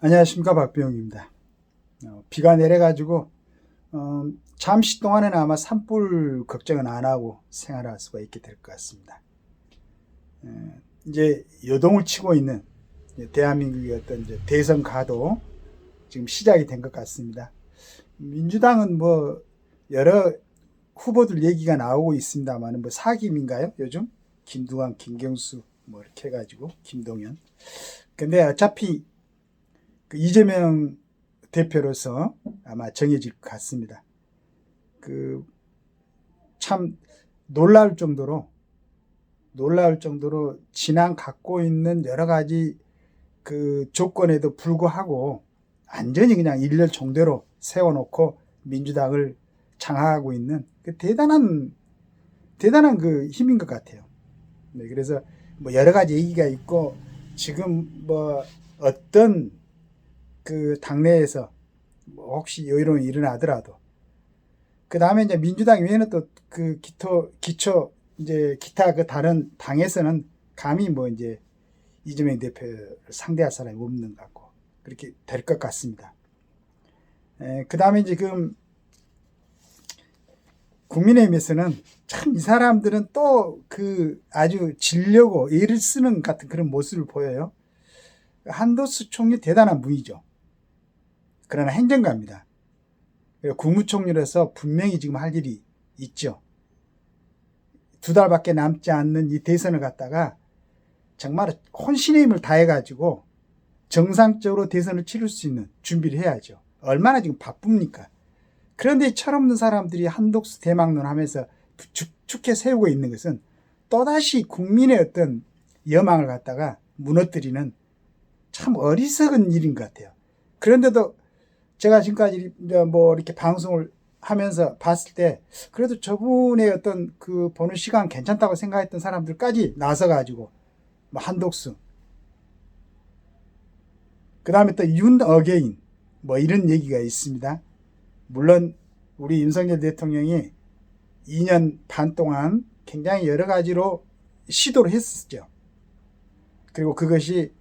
안녕하십니까 박병입니다. 어, 비가 내려가지고 어, 잠시 동안에는 아마 산불 걱정은 안 하고 생활할 수가 있게 될 것 같습니다. 에, 이제 여동을 치고 있는 대한민국의 어떤 이제 대선 가도 지금 시작이 된 것 같습니다. 민주당은 뭐 여러 후보들 얘기가 나오고 있습니다만 뭐 사김인가요 요즘 김두관, 김경수 뭐 이렇게 해가지고 김동연. 근데 어차피 그 이재명 대표로서 아마 정해질 것 같습니다. 그 참 놀라울 정도로 놀라울 정도로 지난 갖고 있는 여러 가지 그 조건에도 불구하고 완전히 그냥 일렬 종대로 세워놓고 민주당을 장악하고 있는 그 대단한 대단한 그 힘인 것 같아요. 네, 그래서 뭐 여러 가지 얘기가 있고 지금 뭐 어떤 그 당내에서 뭐 혹시 여유로움이 일어나더라도 그 다음에 이제 민주당 외에는 또 그 기초 기초 이제 기타 그 다른 당에서는 감히 뭐 이제 이재명 대표를 상대할 사람이 없는 것 같고 그렇게 될 것 같습니다. 그 다음에 지금 국민의힘에서는 참 이 사람들은 또 그 아주 질려고 애를 쓰는 같은 그런 모습을 보여요. 한도수 총리 대단한 분이죠. 그러나 행정가입니다. 국무총리로서 분명히 지금 할 일이 있죠. 두 달밖에 남지 않는 이 대선을 갖다가 정말 혼신의 힘을 다해가지고 정상적으로 대선을 치를 수 있는 준비를 해야죠. 얼마나 지금 바쁩니까? 그런데 철없는 사람들이 한독수 대망론 하면서 축축해 세우고 있는 것은 또다시 국민의 어떤 여망을 갖다가 무너뜨리는 참 어리석은 일인 것 같아요. 그런데도 제가 지금까지 뭐 이렇게 방송을 하면서 봤을 때 그래도 저분의 어떤 그 보는 시간 괜찮다고 생각했던 사람들까지 나서가지고 뭐 한독수 그 다음에 또 윤 어게인 뭐 이런 얘기가 있습니다. 물론 우리 윤석열 대통령이 2년 반 동안 굉장히 여러 가지로 시도를 했었죠. 그리고 그것이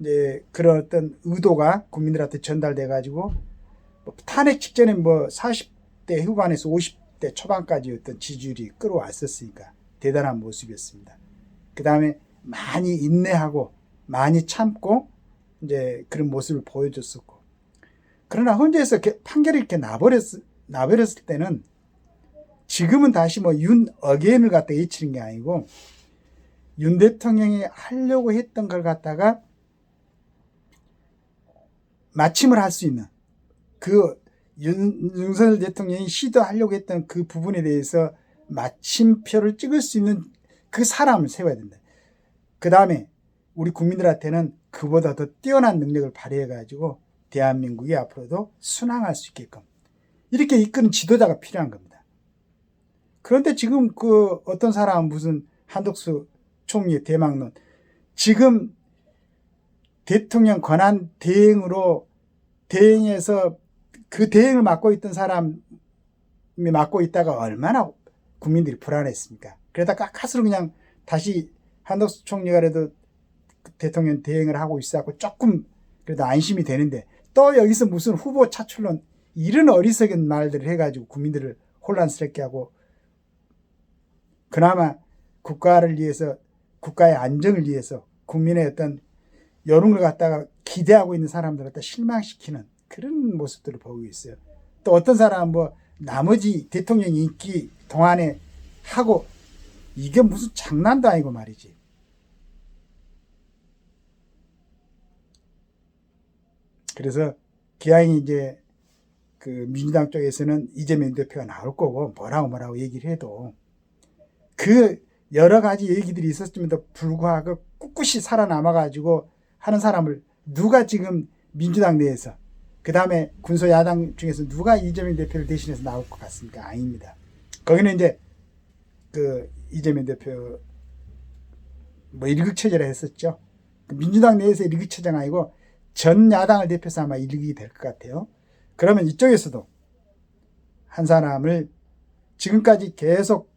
이제 그런 어떤 의도가 국민들한테 전달돼 가지고 뭐 탄핵 직전에 뭐 40대 후반에서 50대 초반까지 어떤 지지율이 끌어왔었으니까 대단한 모습이었습니다. 그 다음에 많이 인내하고 많이 참고 이제 그런 모습을 보여줬었고 그러나 헌재에서 판결이 이렇게 나버렸, 나버렸을 때는 지금은 다시 뭐 윤 어게인을 갖다 외치는 게 아니고 윤 대통령이 하려고 했던 걸 갖다가 마침을 할 수 있는 그 윤, 윤석열 대통령이 시도하려고 했던 그 부분에 대해서 마침표를 찍을 수 있는 그 사람을 세워야 된다. 그 다음에 우리 국민들한테는 그보다 더 뛰어난 능력을 발휘해가지고 대한민국이 앞으로도 순항할 수 있게끔 이렇게 이끄는 지도자가 필요한 겁니다. 그런데 지금 그 어떤 사람은 무슨 한덕수 총리의 대망론 지금 대통령 권한 대행으로 대행해서 그 대행을 맡고 있던 사람이 맡고 있다가 얼마나 국민들이 불안했습니까? 그러다가 가스로 그냥 다시 한덕수 총리가 그래도 대통령 대행을 하고 있어갖고 조금 그래도 안심이 되는데 또 여기서 무슨 후보 차출론 이런 어리석은 말들을 해가지고 국민들을 혼란스럽게 하고 그나마 국가를 위해서 국가의 안정을 위해서 국민의 어떤 여론을 갖다가 기대하고 있는 사람들 갖다 실망시키는 그런 모습들을 보고 있어요. 또 어떤 사람은 뭐 나머지 대통령 인기 동안에 하고 이게 무슨 장난도 아니고 말이지. 그래서 기왕이 이제 그 민주당 쪽에서는 이재명 대표가 나올 거고 뭐라고 뭐라고 얘기를 해도 그 여러 가지 얘기들이 있었음에도 불구하고 꿋꿋이 살아남아가지고 하는 사람을 누가 지금 민주당 내에서 그 다음에 군소 야당 중에서 누가 이재명 대표를 대신해서 나올 것 같습니까? 아닙니다. 거기는 이제 그 이재명 대표 뭐 일극처제라 했었죠. 그 민주당 내에서 일극처제가 아니고 전 야당을 대표해서 아마 일극이 될 것 같아요. 그러면 이쪽에서도 한 사람을 지금까지 계속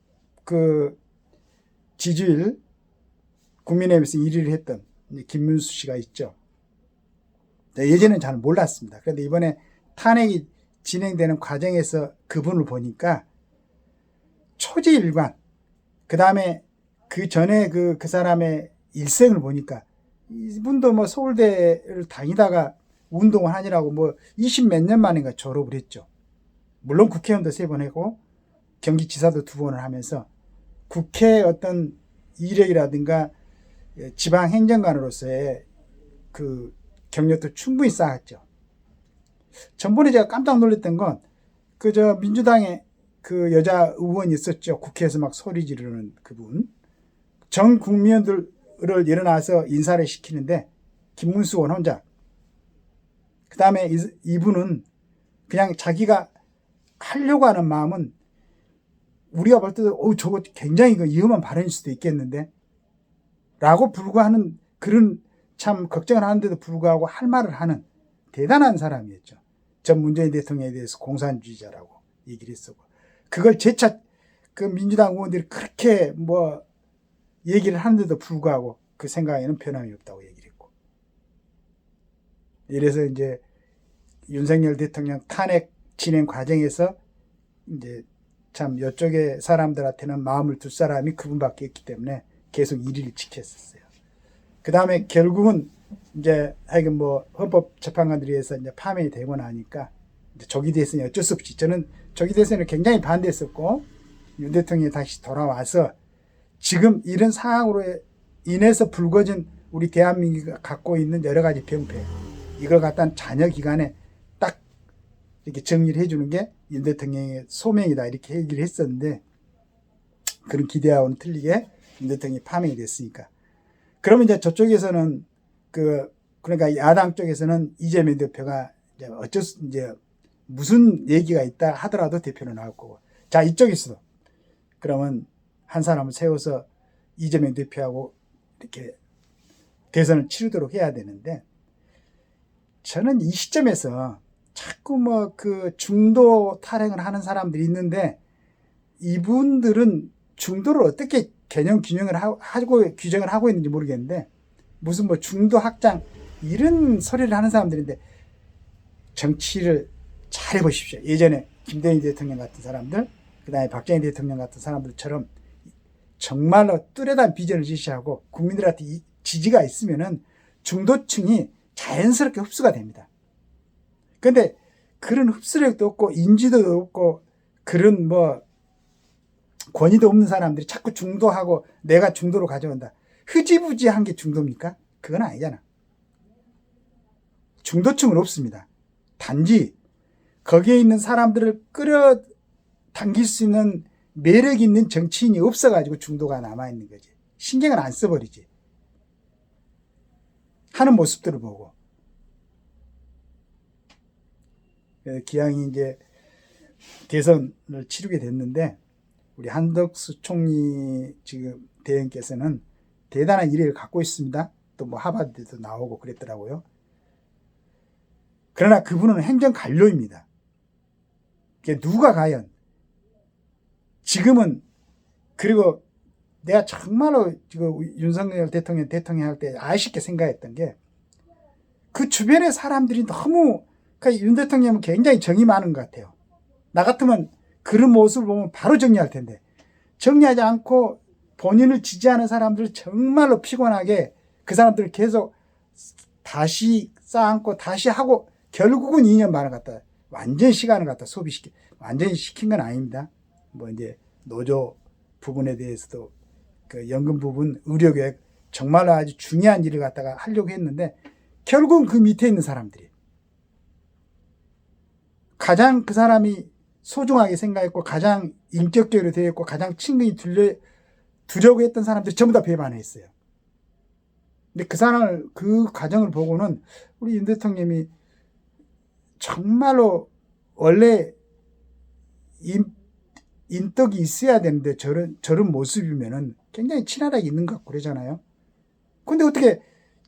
그 지지율 국민의힘에서 1위를 했던 김문수 씨가 있죠. 예전엔 잘 몰랐습니다. 그런데 이번에 탄핵이 진행되는 과정에서 그분을 보니까 초지일관, 그 다음에 그 전에 그, 그 사람의 일생을 보니까 이분도 뭐 서울대를 다니다가 운동을 하느라고 뭐 20 몇 년 만인가 졸업을 했죠. 물론 국회의원도 세 번 했고 경기지사도 두 번을 하면서 국회 어떤 이력이라든가 지방 행정관으로서의 그 경력도 충분히 쌓았죠. 전번에 제가 깜짝 놀랐던 건 그 저 민주당의 그 여자 의원이 있었죠. 국회에서 막 소리 지르는 그분. 전 국민들을 일어나서 인사를 시키는데 김문수 의원 혼자. 그 다음에 이분은 그냥 자기가 하려고 하는 마음은 우리가 볼 때도 어 저거 굉장히 그 위험한 발언일 수도 있겠는데 라고 불구하는 그런 참 걱정을 하는데도 불구하고 할 말을 하는 대단한 사람이었죠. 전 문재인 대통령에 대해서 공산주의자라고 얘기를 했었고 그걸 재차 그 민주당 의원들이 그렇게 뭐 얘기를 하는데도 불구하고 그 생각에는 변함이 없다고 얘기를 했고 이래서 이제 윤석열 대통령 탄핵 진행 과정에서 이제 참 이쪽에 사람들한테는 마음을 둘 사람이 그분밖에 없기 때문에 계속 1위를 지켰었어요. 그 다음에 결국은 이제 하여간 뭐 헌법 재판관들이 해서 이제 파면이 되고 나니까 이제 적이 됐으니 어쩔 수 없이 저는 적이 됐으니 굉장히 반대했었고 윤 대통령이 다시 돌아와서 지금 이런 상황으로 인해서 불거진 우리 대한민국이 갖고 있는 여러 가지 병폐 이걸 갖다 자녀 기간에 딱 이렇게 정리를 해주는 게 윤 대통령의 소명이다 이렇게 얘기를 했었는데 그런 기대하고는 틀리게 윤 대통령이 파면이 됐으니까. 그러면 이제 저쪽에서는 그 그러니까 야당 쪽에서는 이재명 대표가 이제 어쩔 수 이제 무슨 얘기가 있다 하더라도 대표는 나올 거고. 자 이쪽에서도 그러면 한 사람을 세워서 이재명 대표하고 이렇게 대선을 치르도록 해야 되는데 저는 이 시점에서 자꾸 뭐 그 중도 탈행을 하는 사람들이 있는데 이분들은 중도를 어떻게 개념 균형을 하고 규정을 하고 있는지 모르겠는데 무슨 뭐 중도 확장 이런 소리를 하는 사람들인데 정치를 잘 해 보십시오. 예전에 김대중 대통령 같은 사람들, 그 다음에 박정희 대통령 같은 사람들처럼 정말로 뚜렷한 비전을 제시하고 국민들한테 지지가 있으면은 중도층이 자연스럽게 흡수가 됩니다. 근데 그런 흡수력도 없고 인지도도 없고 그런 뭐 권위도 없는 사람들이 자꾸 중도하고 내가 중도로 가져온다. 흐지부지한 게 중도입니까? 그건 아니잖아. 중도층은 없습니다. 단지 거기에 있는 사람들을 끌어 당길 수 있는 매력 있는 정치인이 없어가지고 중도가 남아있는 거지. 신경을 안 써버리지. 하는 모습들을 보고. 예, 기왕이 이제 대선을 치르게 됐는데, 우리 한덕수 총리 지금 대행께서는 대단한 일을 갖고 있습니다. 또 뭐 하버드도 나오고 그랬더라고요. 그러나 그분은 행정 관료입니다. 누가 과연 지금은 그리고 내가 정말로 지금 윤석열 대통령 대통령 할 때 아쉽게 생각했던 게 그 주변의 사람들이 너무 그러니까 윤 대통령은 굉장히 정이 많은 것 같아요. 나 같으면 그런 모습을 보면 바로 정리할 텐데 정리하지 않고 본인을 지지하는 사람들 정말로 피곤하게 그 사람들을 계속 다시 쌓아안고 다시 하고 결국은 2년 반을 갖다 완전 시간을 갖다 소비시키 완전히 시킨 건 아닙니다. 뭐 이제 노조 부분에 대해서도 그 연금 부분 의료 계획 정말로 아주 중요한 일을 갖다가 하려고 했는데 결국은 그 밑에 있는 사람들이 가장 그 사람이 소중하게 생각했고 가장 인격적으로 있고 가장 친근히 들려 두려고 했던 사람들이 전부 다 배반했어요. 근데 그 사람을 그 과정을 보고는 우리 윤 대통령이 정말로 원래 인, 인덕이 있어야 되는데 저런 저런 모습이면은 굉장히 친화력이 있는 것 그러잖아요. 근데 어떻게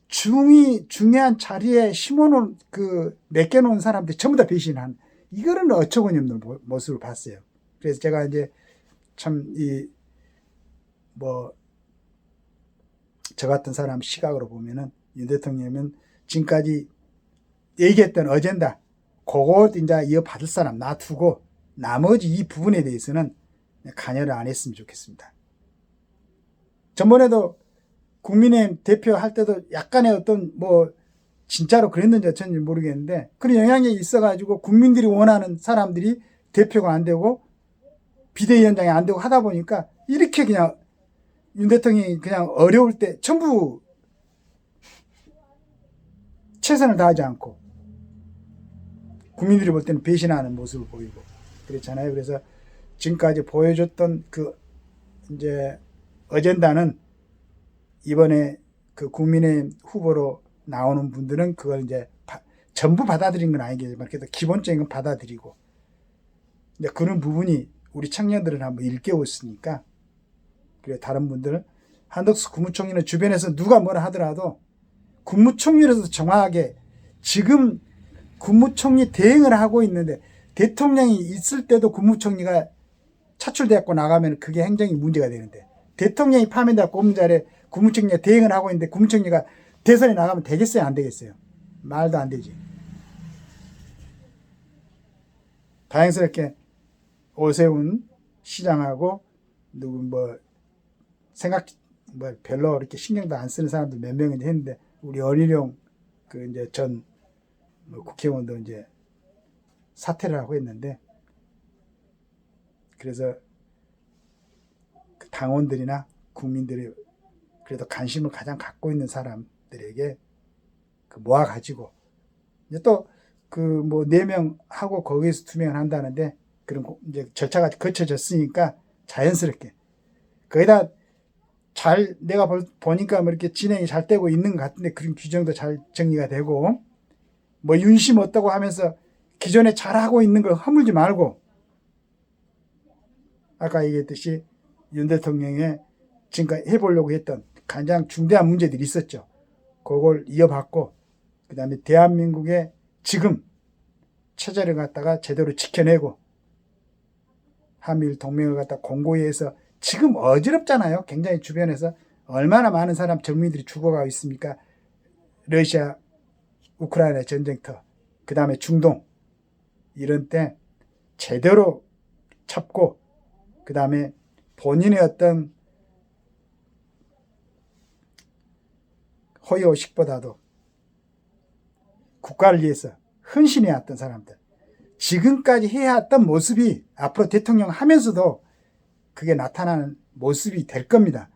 중이 중요한 자리에 심어놓은 그 맡겨놓은 사람들이 전부 다 배신한 이거는 어처구니 없는 모습을 봤어요. 그래서 제가 이제 참 이 뭐 저 같은 사람 시각으로 보면은 윤 대통령은 지금까지 얘기했던 어젠다 그거 이제 이어받을 사람 놔두고 나머지 이 부분에 대해서는 관여를 안 했으면 좋겠습니다. 전번에도 국민의힘 대표 할 때도 약간의 어떤 뭐 진짜로 그랬는지 어쩐지 모르겠는데 그런 영향력이 있어가지고 국민들이 원하는 사람들이 대표가 안 되고 비대위원장이 안 되고 하다 보니까 이렇게 그냥 윤 대통령이 그냥 어려울 때 전부 최선을 다하지 않고 국민들이 볼 때는 배신하는 모습을 보이고 그랬잖아요. 그래서 지금까지 보여줬던 그 이제 어젠다는 이번에 그 국민의 후보로 나오는 분들은 그걸 이제 바- 전부 받아들인 건 아니겠지만 그래도 기본적인 건 받아들이고. 이제 그런 부분이 우리 청년들은 한번 일깨웠으니까 그래 다른 분들은 한덕수 국무총리는 주변에서 누가 뭐라 하더라도 국무총리로서 정확하게 지금 국무총리 대행을 하고 있는데 대통령이 있을 때도 국무총리가 차출되었고 나가면 그게 행정이 문제가 되는데 대통령이 파면되었고 없는 자리에 국무총리가 대행을 하고 있는데 국무총리가 대선에 나가면 되겠어요? 안 되겠어요? 말도 안 되지. 다행스럽게 오세훈 시장하고 누구 뭐 생각 뭐 별로 이렇게 신경도 안 쓰는 사람들 몇 명이 했는데 우리 어린용 그 이제 전뭐 국회의원도 이제 사퇴를 하고 했는데 그래서 그 당원들이나 국민들이 그래도 관심을 가장 갖고 있는 사람 들에게 그 모아 가지고 이제 또그 뭐 네 명 하고 거기에서 두 명을 한다는데 그런 고- 이제 절차가 거쳐졌으니까 자연스럽게 거기다 잘 내가 볼- 보니까 뭐 이렇게 진행이 잘 되고 있는 것 같은데 그런 규정도 잘 정리가 되고 뭐 윤심 어떠고 하면서 기존에 잘 하고 있는 걸 허물지 말고 아까 얘기했듯이 윤 대통령의 지금까지 해보려고 했던 가장 중대한 문제들이 있었죠. 그걸 이어받고 그 다음에 대한민국의 지금 체제를 갖다가 제대로 지켜내고 한미일 동맹을 갖다 공고히 해서 지금 어지럽잖아요. 굉장히 주변에서 얼마나 많은 사람 정민들이 죽어가고 있습니까? 러시아 우크라이나 전쟁터, 그 다음에 중동, 이런 때 제대로 잡고, 그 다음에 본인의 어떤 허위의식보다도 국가를 위해서 헌신해왔던 사람들, 지금까지 해왔던 모습이 앞으로 대통령 하면서도 그게 나타나는 모습이 될 겁니다.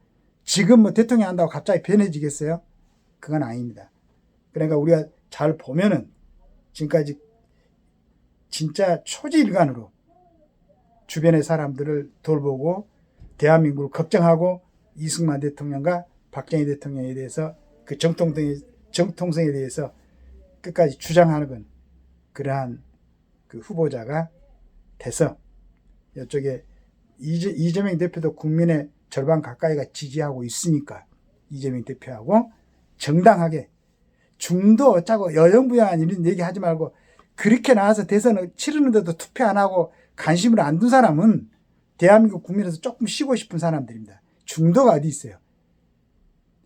지금 뭐 대통령 한다고 갑자기 변해지겠어요? 그건 아닙니다. 그러니까 우리가 잘 보면은 지금까지 진짜 초지일관으로 주변의 사람들을 돌보고 대한민국을 걱정하고 이승만 대통령과 박정희 대통령에 대해서 그 정통성에, 정통성에 대해서 끝까지 주장하는 건 그러한 그 후보자가 돼서 이쪽에 이재, 이재명 대표도 국민의 절반 가까이가 지지하고 있으니까 이재명 대표하고 정당하게 중도 어쩌고 여영부양한 이런 얘기 하지 말고 그렇게 나와서 대선을 치르는데도 투표 안 하고 관심을 안 둔 사람은 대한민국 국민에서 조금 쉬고 싶은 사람들입니다. 중도가 어디 있어요?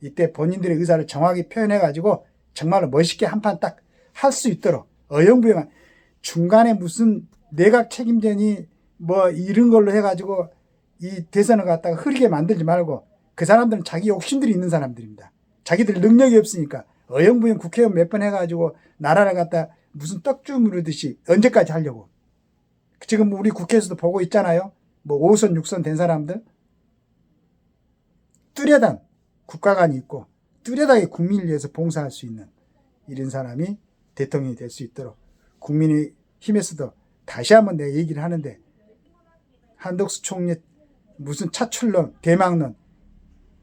이때 본인들의 의사를 정확히 표현해 가지고 정말로 멋있게 한 판 딱 할 수 있도록 어영부영한 중간에 무슨 내각 책임전이 뭐 이런 걸로 해 가지고 이 대선을 갖다가 흐리게 만들지 말고 그 사람들은 자기 욕심들이 있는 사람들입니다. 자기들 능력이 없으니까 어영부영 국회의원 몇 번 해가지고 나라를 갖다 무슨 떡주 무르듯이 언제까지 하려고. 지금 우리 국회에서도 보고 있잖아요. 뭐 5선, 6선 된 사람들. 뚜렷한 국가관이 있고 뚜렷하게 국민을 위해서 봉사할 수 있는 이런 사람이 대통령이 될 수 있도록 국민의 힘에서도 다시 한번 내가 얘기를 하는데 한덕수 총리 무슨 차출론, 대망론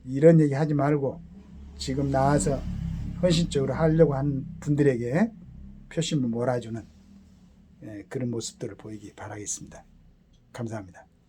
이런 얘기 하지 말고 지금 나와서 헌신적으로 하려고 하는 분들에게 표심을 몰아주는 예, 그런 모습들을 보이기 바라겠습니다. 감사합니다.